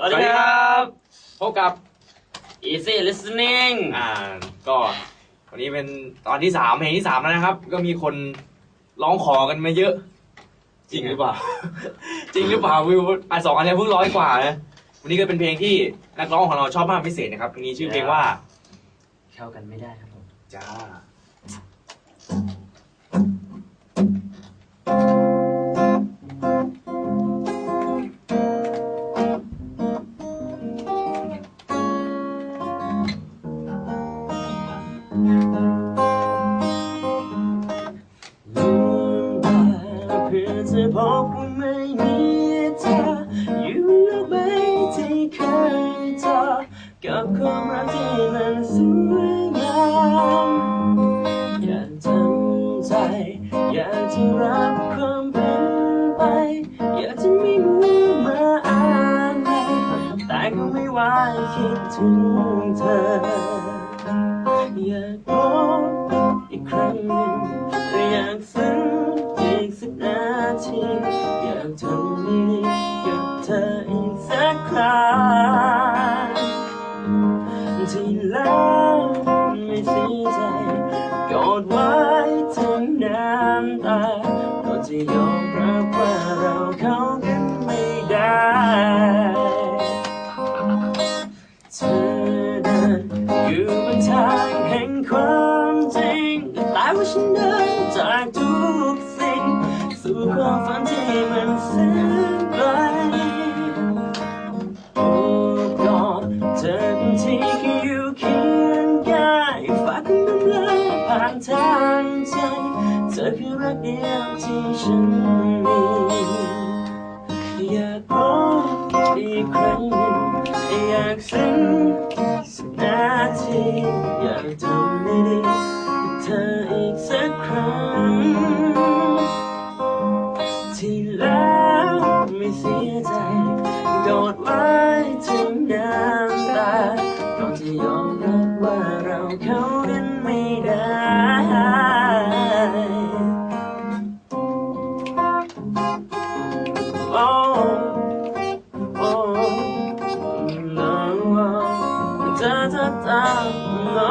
สวัสดีครับพบกับ Easy Listening อ่าก็วันนี้เป็นตอนที่สามเพลงที่สามแล้วนะครับ ก็มีคนร้องขอกันมาเยอะ จริงหรือเปล่า จริงหรือเปล่าวิวอะสองอันนี้เพิ่งร้อยกว่านะวันนี้ก็เป็นเพลงที่นักร้องของเราชอบมากพิเศษนะครับเพลงนี้ชื่อเพลงว่าเข้ากันไม่ได้ครับผมจ้า เพื่อจะบอกว่าไม่มีเธออยู่โลกใบที่เคยเจอกับความรักที่มันสวยงามอยากทำใจ อยากจะรับความเป็นไป อยากจะไม่รู้มาอ่านไหนแต่ก็ไม่ไหว่าคิดถึงเธอ อยากทำดีกับเธออีกสักครั้งที่แล้วไม่เสียใจกอดไว้ทั้งน้ำตาก็จะยอมรับว่าเราเข้ากันไม่ได้เธอเดินอยู่บนทางแห่งความายผ่านทางใจเธอคือรักเดียวที่ฉันมีอยากพบอีกครั้งหนึ่งอยากซึ้งสักนาทีอยากทำดีๆกับเธออีกสักครั้ง ที่แล้วไม่เสียใจกอดไว้ถึงน้ำตาก่อนจะยอมรับว่าเราเข้า เธอเธอเธอโน้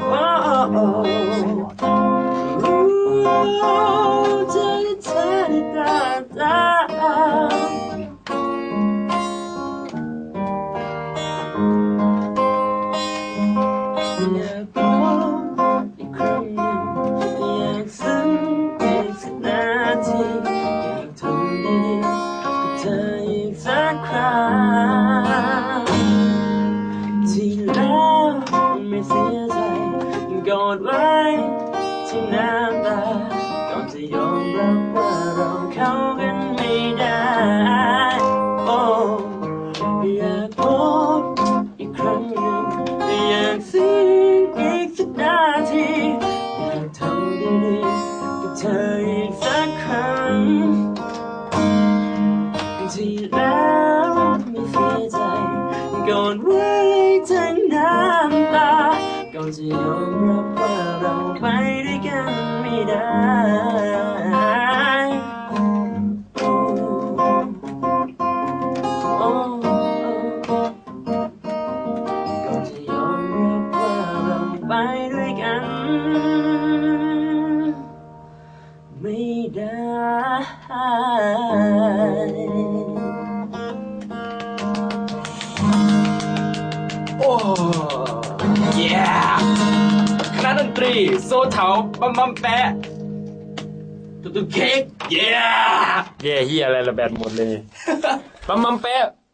โอ้โอ้เธอเธ ไม่เสียใจกอดไว้ที่น้ำตาก่อนจ ก่อนจะยอมรับว่าเราไปด้วยกัน ไม่ได้ โอ้โอ้ก่อนจะยอมรับว่าเราไปด้วยกันไม่ได้โอ้เย้คณะดน ตรี โซเถาบัมบัมแปะตุ๊กตุ๊กเค้กเย้แย่เฮียอะไรละแบตหมดเลยปั๊มมัมแปะ